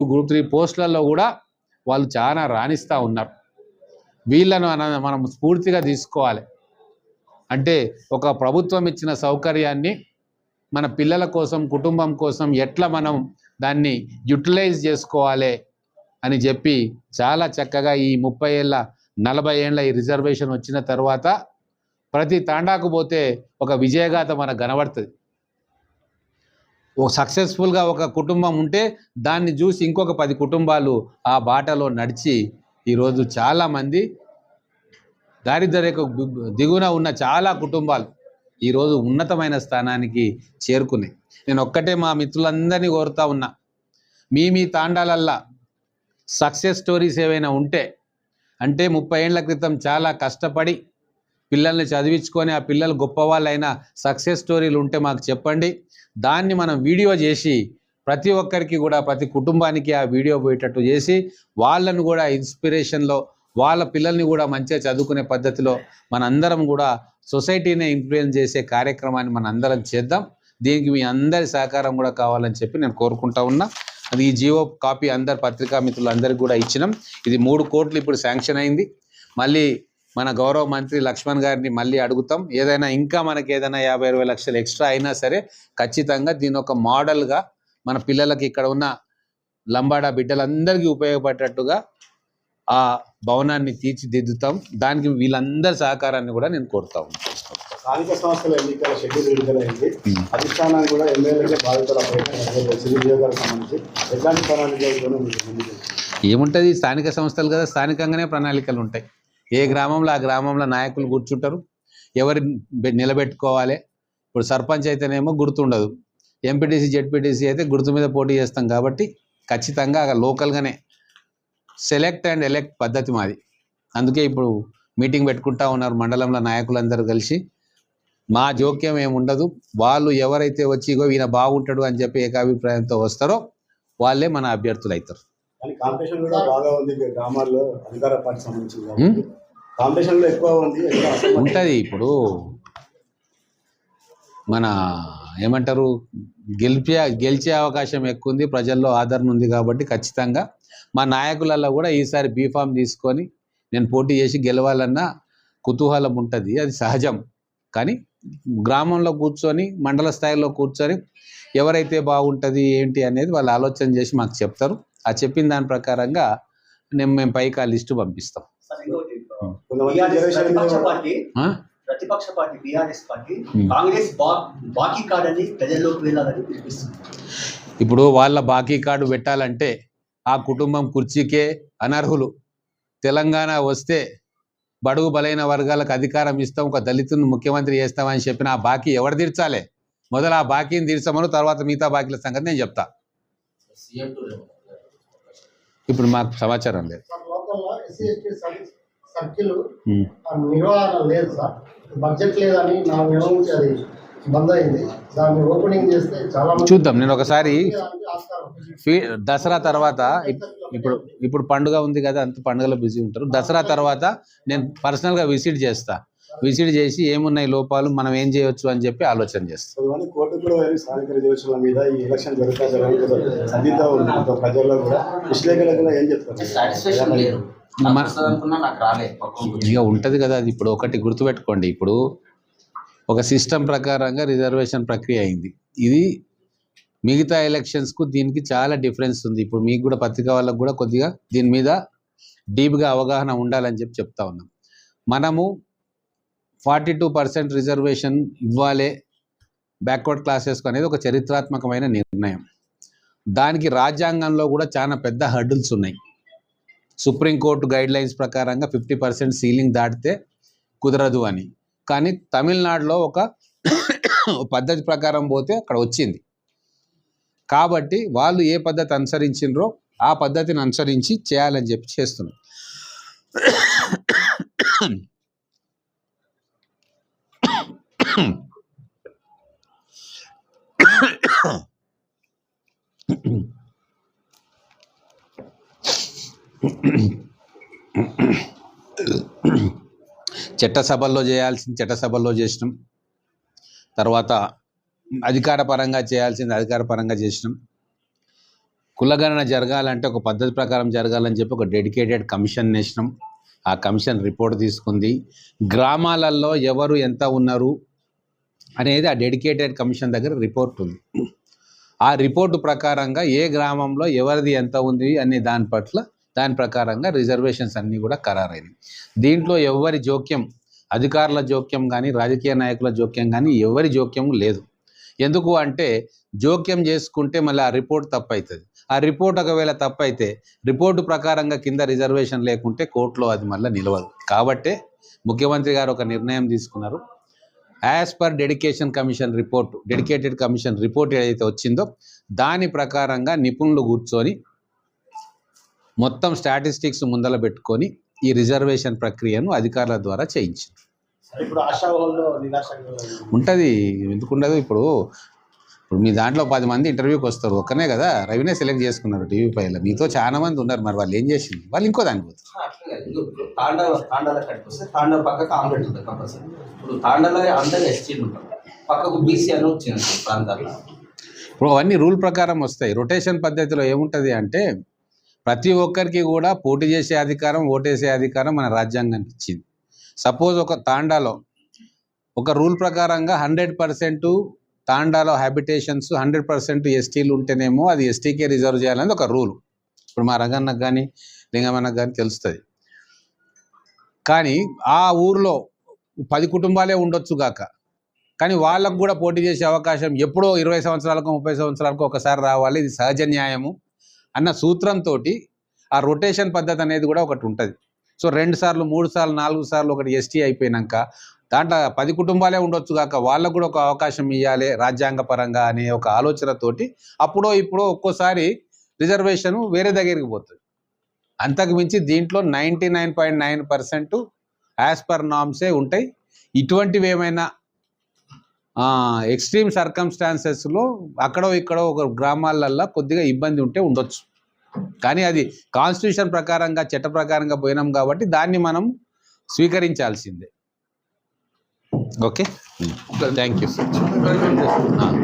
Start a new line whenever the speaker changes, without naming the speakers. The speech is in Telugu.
గ్రూప్ త్రీ పోస్టులలో కూడా వాళ్ళు చాలా రాణిస్తూ ఉన్నారు. వీళ్ళను మనం స్ఫూర్తిగా తీసుకోవాలి. అంటే ఒక ప్రభుత్వం ఇచ్చిన సౌకర్యాన్ని మన పిల్లల కోసం కుటుంబం కోసం ఎట్లా మనం దాన్ని యూటిలైజ్ చేసుకోవాలి అని చెప్పి చాలా చక్కగా ఈ ముప్పై ఏళ్ళ నలభై ఏళ్ళ ఈ రిజర్వేషన్ వచ్చిన తర్వాత ప్రతి తాండాకు పోతే ఒక విజయగాథ మనకు కనబడుతుంది. ఒక సక్సెస్ఫుల్గా ఒక కుటుంబం ఉంటే దాన్ని చూసి ఇంకొక పది కుటుంబాలు ఆ బాటలో నడిచి ఈరోజు చాలామంది దారిద్ర్యకు దిగున ఉన్న చాలా కుటుంబాలు ఈరోజు ఉన్నతమైన స్థానానికి చేరుకున్నాయి. నేను ఒక్కటే మా మిత్రులందరినీ కోరుతా ఉన్నా మీ మీ తాండాలల్లా సక్సెస్ స్టోరీస్ ఏవైనా ఉంటే అంటే ముప్పై ఏళ్ళ క్రితం చాలా కష్టపడి పిల్లల్ని చదివించుకొని ఆ పిల్లలు గొప్పవాళ్ళైన సక్సెస్ స్టోరీలు ఉంటే మాకు చెప్పండి. దాన్ని మనం వీడియో చేసి ప్రతి ఒక్కరికి కూడా ప్రతి కుటుంబానికి ఆ వీడియో పోయేటట్టు చేసి వాళ్ళను కూడా ఇన్స్పిరేషన్లో వాళ్ళ పిల్లల్ని కూడా మంచిగా చదువుకునే పద్ధతిలో మనందరం కూడా సొసైటీనే ఇన్ఫ్లుయెన్స్ చేసే కార్యక్రమాన్ని మన అందరం చేద్దాం. దీనికి మీ అందరి సహకారం కూడా కావాలని చెప్పి నేను కోరుకుంటా ఉన్నా. అది ఈ జియో కాపీ అందరు పత్రికా మిత్రులందరికీ కూడా ఇచ్చినాం. ఇది మూడు కోట్లు ఇప్పుడు శాంక్షన్ అయింది. మళ్ళీ మన గౌరవ మంత్రి లక్ష్మణ్ గారిని మళ్ళీ అడుగుతాం. ఏదైనా ఇంకా మనకి ఏదైనా యాభై అరవై లక్షలు ఎక్స్ట్రా అయినా సరే ఖచ్చితంగా దీని ఒక మోడల్గా మన పిల్లలకి ఇక్కడ ఉన్న లంబాడా బిడ్డలందరికీ ఉపయోగపడేటట్టుగా ఆ భవనాన్ని తీర్చిదిద్దుతాం. దానికి వీళ్ళందరి సహకారాన్ని కూడా నేను కోరుతా ఉన్నాను.
స్థానిక సంస్థల ఎన్నికల షెడ్యూల్ విడుదలైంది. అధిష్టానాన్ని కూడా ఎమ్మెల్యేలకే బాధితుల సంబంధించి ఎట్లాంటి ప్రణాళికలతోనూ?
ఏముంటుంది? స్థానిక సంస్థలు కదా స్థానికంగానే ప్రణాళికలు ఉంటాయి. ఏ గ్రామంలో ఆ గ్రామంలో నాయకులు కూర్చుంటారు? ఎవరి నిలబెట్టుకోవాలి? ఇప్పుడు సర్పంచ్ అయితేనేమో గుర్తుండదు. ఎంపీటీసీ జెడ్పీటీసీ అయితే గుర్తు మీద పోటీ చేస్తాం కాబట్టి ఖచ్చితంగా లోకల్గానే సెలెక్ట్ అండ్ ఎలెక్ట్ పద్ధతి మాది. అందుకే ఇప్పుడు మీటింగ్ పెట్టుకుంటా ఉన్నారు మండలంలో నాయకులందరూ కలిసి. మా జోక్యం ఏమి ఉండదు. వాళ్ళు ఎవరైతే వచ్చి ఇగో ఈయన బాగుంటాడు అని చెప్పి ఏకాభిప్రాయంతో వస్తారో వాళ్ళే మన అభ్యర్థులు అవుతారు
కానీ కాంపిటీషన్ కూడా బాగా ఉంది గ్రామాల్లో అధికార పార్టీ సంబంధించి
Hmm?
కాంపిటీషన్లో ఎక్కువ ఉంది
ఉంటుంది ఇప్పుడు. మన ఏమంటారు గెలిపే గెలిచే అవకాశం ఎక్కువ ఉంది ప్రజల్లో ఆదరణ ఉంది కాబట్టి ఖచ్చితంగా. మా నాయకులలో కూడా ఈసారి బీఫామ్ తీసుకొని నేను పోటీ చేసి గెలవాలన్న కుతూహలం ఉంటుంది అది సహజం. కానీ గ్రామంలో కూర్చొని మండల స్థాయిలో కూర్చొని ఎవరైతే బాగుంటుంది ఏంటి అనేది వాళ్ళు ఆలోచన చేసి మాకు చెప్తారు. ఆ చెప్పిన దాని ప్రకారంగా నేను మేము పైకి ఆ లిస్టు పంపిస్తాం.
ప్రతిపక్ష పార్టీ. BRS party. కాంగ్రెస్ బాకీ కార్డ్ ప్రజల్లోకి వెళ్ళాలని పిలిపిస్తుంది.
ఇప్పుడు వాళ్ళ బాకీ కార్డు పెట్టాలంటే ఆ కుటుంబం కుర్చీకే అనర్హులు. తెలంగాణ వస్తే బడుగు బలైన వర్గాలకు అధికారం ఇస్తాం ఒక దళితుని ముఖ్యమంత్రి చేస్తామని చెప్పిన ఆ బాకీ ఎవరు తీర్చాలి? మొదలు ఆ బాకీని తీర్చమను తర్వాత మిగతా బాకీల సంగతి నేను చెప్తా. ఇప్పుడు మాకు సమాచారం లేదు.
సార్ లోకల్లో SC ST service circle
um.
ఆ నిర్వహణ లేదు సార్. బడ్జెట్ లేదని నాలుగు నెలల నుంచి అది బంద్ అయింది. దాన్ని ఓపెనింగ్ చేస్తే చాలా మంది
చూద్దాం. నేను ఒకసారి దసరా తర్వాత ఇప్- ఇప్పుడు ఇప్పుడు పండుగ ఉంది కదా అంత పండుగలో బిజీ ఉంటారు. దసరా తర్వాత నేను పర్సనల్గా విజిట్ చేస్తా. విజిట్ చేసి ఏమున్నాయి లోపాలు మనం ఏం చేయొచ్చు అని చెప్పి ఆలోచన చేస్తాం.
కొంతమంది కోర్టు కూడా వెళ్ళి స్థానిక రిజర్వేషన్ల మీద ఈ ఎలక్షన్ జరుగుతా జరగదు సందిగ్ధ ఉంది. కొంత ప్రజల్లో కూడా విశ్లేషకులు కూడా ఏం చెప్తారు?
సాటిస్ఫాక్షన్ లేదు. నాకు
మన-
వస్తుంది అనుకున్నా నాకు రాలే పక్కన
ఇక ఉంటుంది కదా అది. ఇప్పుడు ఒకటి గుర్తుపెట్టుకోండి. ఇప్పుడు ఒక సిస్టమ్ ప్రకారంగా రిజర్వేషన్ ప్రక్రియ అయింది. ఇది మిగతా ఎలక్షన్స్కు దీనికి చాలా డిఫరెన్స్ ఉంది. ఇప్పుడు మీకు కూడా పత్రిక వాళ్ళకు కూడా కొద్దిగా దీని మీద డీప్గా అవగాహన ఉండాలని చెప్పి చెప్తా ఉన్నాం. మనము ఫార్టీ టూ పర్సెంట్ రిజర్వేషన్ ఇవ్వాలి బ్యాక్వర్డ్ క్లాసెస్కు అనేది ఒక చరిత్రాత్మకమైన నిర్ణయం. దానికి రాజ్యాంగంలో కూడా చాలా పెద్ద హర్డిల్స్ ఉన్నాయి. సుప్రీంకోర్టు గైడ్ లైన్స్ ప్రకారంగా ఫిఫ్టీ పర్సెంట్ సీలింగ్ దాటితే కుదరదు అని. కానీ తమిళనాడులో ఒక పద్ధతి ప్రకారం పోతే అక్కడ వచ్చింది. కాబట్టి వాళ్ళు ఏ పద్ధతి అనుసరించిండ్రో ఆ పద్ధతిని అనుసరించి చేయాలని చెప్పి చేస్తున్నారు. చట్టసభల్లో చేయాల్సింది చట్టసభల్లో చేసినాం. తర్వాత అధికార పరంగా చేయాల్సింది అధికార పరంగా చేసినాం. కులగణన జరగాలంటే ఒక పద్ధతి ప్రకారం జరగాలని చెప్పి ఒక డెడికేటెడ్ కమిషన్ చేసినాం ఆ కమిషన్ రిపోర్ట్ తీసుకుంది. గ్రామాలలో ఎవరు ఎంత ఉన్నారు? అనేది ఆ డెడికేటెడ్ కమిషన్ దగ్గర రిపోర్ట్ ఉంది. ఆ రిపోర్టు ప్రకారంగా ఏ గ్రామంలో ఎవరిది ఎంత ఉంది అనే దాని పట్ల దాని ప్రకారంగా రిజర్వేషన్స్ అన్నీ కూడా ఖరారైనవి దీంట్లో ఎవరి జోక్యం అధికారుల జోక్యం కానీ రాజకీయ నాయకుల జోక్యం కానీ ఎవరి జోక్యం లేదు. ఎందుకు అంటే జోక్యం చేసుకుంటే మళ్ళీ ఆ రిపోర్ట్ తప్పవుతుంది ఆ రిపోర్ట్ ఒకవేళ తప్పైతే రిపోర్టు ప్రకారంగా కింద రిజర్వేషన్ లేకుంటే కోర్టులో అది మళ్ళీ నిలవదు. కాబట్టే ముఖ్యమంత్రి గారు ఒక నిర్ణయం తీసుకున్నారు. As per dedication commission report dedicated commission report ఏదైతే వచ్చిందో దాని ప్రకారంగా నిపుణులు కూర్చొని మొత్తం స్టాటిస్టిక్స్ ముందల పెట్టుకొని ఈ రిజర్వేషన్ ప్రక్రియను అధికారుల ద్వారా చేయించింది ఉంటుంది ఎందుకు ఉండదు? ఇప్పుడు ఇప్పుడు మీ దాంట్లో పది మంది ఇంటర్వ్యూకి వస్తారు. ఒక్కనే కదా? రవినే సెలెక్ట్ చేసుకున్నారు టీవీ పైలో మీతో చాలా మంది ఉన్నారు మరి వాళ్ళు ఏం చేసింది? వాళ్ళు ఇంకో దానికి పోతారు.
అట్లా కాదు. ఇప్పుడు తాండవ తాండాల కట్టుకు వస్తే తాండవ పక్కకు ఆమ్లెట్ ఉంటుంది కంపల్సరీ. ఇప్పుడు తాండలో అందరు ఎస్టీలు ఉంటారు. పక్కకు బీసీ అని వచ్చింది ప్రాంతాల్లో.
ఇప్పుడు అవన్నీ రూల్ ప్రకారం వస్తాయి. రొటేషన్ పద్ధతిలో ఏముంటుంది అంటే ప్రతి ఒక్కరికి కూడా పోటీ చేసే అధికారం ఓటేసే అధికారం మన రాజ్యాంగానికి ఇచ్చింది. సపోజ్ ఒక తాండాలో ఒక రూల్ ప్రకారంగా హండ్రెడ్ పర్సెంట్ తాండాలో హ్యాబిటేషన్స్ హండ్రెడ్ పర్సెంట్ ఎస్టీలు ఉంటేనేమో అది ఎస్టీకే రిజర్వ్ చేయాలని ఒక రూల్ ఇప్పుడు మా రంగన్నకు కానీ లింగమన్నకు కానీ తెలుస్తుంది. కానీ ఆ ఊర్లో పది కుటుంబాలే ఉండొచ్చు గాక. కానీ వాళ్ళకు కూడా పోటీ చేసే అవకాశం ఎప్పుడో ఇరవై సంవత్సరాలకు ముప్పై సంవత్సరాలకు ఒకసారి రావాలి. ఇది సహజ న్యాయము అన్న సూత్రంతో ఆ రొటేషన్ పద్ధతి అనేది కూడా ఒకటి ఉంటుంది. సో రెండు సార్లు మూడు సార్లు నాలుగు సార్లు ఒకటి ఎస్టీ అయిపోయినాక దాంట్లో పది కుటుంబాలే ఉండొచ్చు కాక వాళ్ళకు కూడా ఒక అవకాశం ఇవ్వాలి రాజ్యాంగపరంగా అనే ఒక ఆలోచనతోటి అప్పుడో ఇప్పుడో ఒక్కోసారి రిజర్వేషన్ వేరే దగ్గరికి పోతుంది. అంతకు మించి దీంట్లో ninety nine point nine percent as per నామ్సే ఉంటాయి. ఇటువంటివి ఏమైనా ఎక్స్ట్రీమ్ సర్కమ్స్టాన్సెస్లో అక్కడో ఇక్కడో ఒక గ్రామాలల్లో కొద్దిగా ఇబ్బంది ఉంటే ఉండొచ్చు. కానీ అది కాన్స్టిట్యూషన్ ప్రకారంగా చట్ట ప్రకారంగా పోయినాం కాబట్టి దాన్ని మనం స్వీకరించాల్సిందే. ಓಕೆ ಥ್ಯಾಂಕ್ ಯು ಹಾಂ